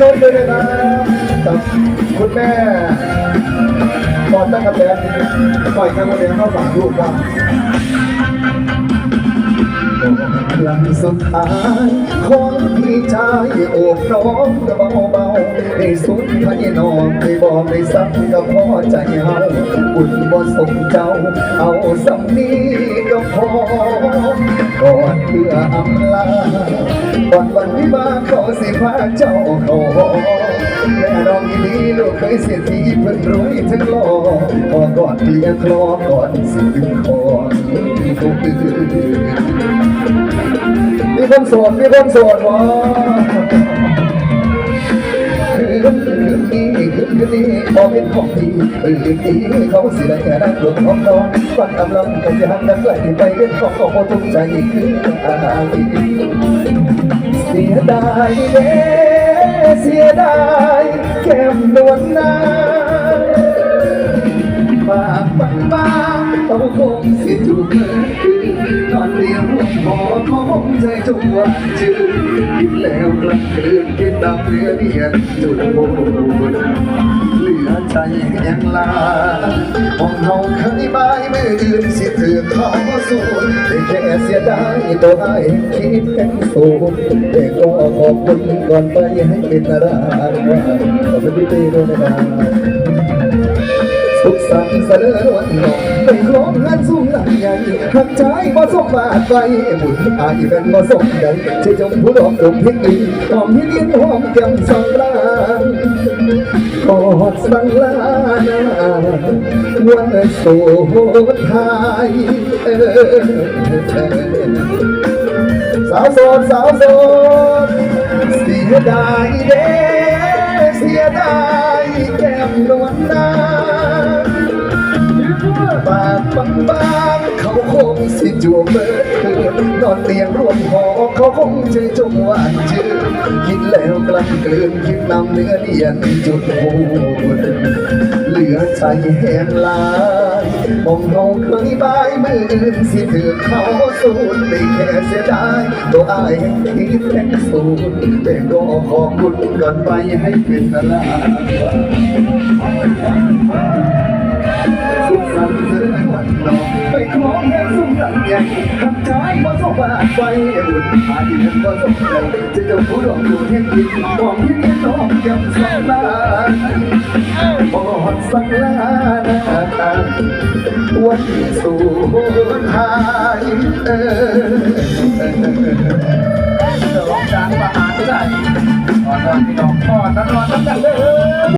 ด้วยนะกับคุณแม่ก่อนตั้งกระแตปล่อยกระแตเข้าฝั่งลูกบ้างหลังสุดท้ายของพี่ชายโอบน้องเบาเบาๆในสุดพยนองไม่บอกไม่ซ้ำกับพ่อใจเฮาบุญบ่สมเจ้า เอาสำนีก็พอ ก่อนเพื่ออำลาก่อนวันวิวาขอสิพาเจ้าเขอแม่น้องอีนี้ลูกเคยเสียทีเพิ่นรวยทั้งหล่อพอก่อนเพียคลอก่อนสิถึงคอนผู้อื่นมีคนโสดมีคนโสดวะ คืนคืนนี้พอเป็นของดีเออดีเขาสิได้แค่นั้นรวมของน้อนฟังกำลังกันจะหันกันไหลไปเป็นของของทุกใจคืออะไรเสียดายเด้เสียดายแก้มนวลนางปากบางบางเขาคงสิถูกเมื่อนอนเรียงหัวหมอเขาคงใจจงหวานชื่อกินแล้วกลางคืนกินตามเรือเรียนจุดโบนเหลือ ใจยังลาห้องเฮาเคยบายมืออื่นสิถือเขาสู้แต่แค่เสียดายตัวไอ้คิดเป็นสูงแต่ก็ขอบคุณก่อนไปให้เป็นรักขอบคุณพี่เต้ด้วยนะครับสุขสันต์เสนอวันนองเป็นครองเงินสูงหลังใหญ่หักใจบ่สมบาทไปบุญอายเป็นบ่สมใดจะจงผู้ดอกดงเพียงดีหอมที่เลี้ยงหอมแก้มสังลาน อดสังลานาวันสุดท้ายสาวโสดสาวโสดเสียดายเด้เสียดายแก้มนวลนา นอนเตียงร่วมหอเขาคงใจจงหวานชื่นคิดแล้วกลั้นกลืนคิดนำเนื้อเนียนจุดหูเหลือใจแห้งลายมองเขาเคยบายมืออื่นสิถือเขาสูดไม่แค่เสียดายตัวอายคิดแค่สูดแต่ก็ขอบคุณก่อนไปให้เป็นลาสุ สันต์ใหญ่ทำใจมาสบาทไปบุญอาที่นั้นก็สมใจจะจ้าผู้ดอกดูเห็นดินมองที่นี่น้องยังสังลานบอดสังลานวันสู่ทายเออจะร้องจางประหารได้ก่อนนอนพี่น้องก่อนนอนนอนกันเลย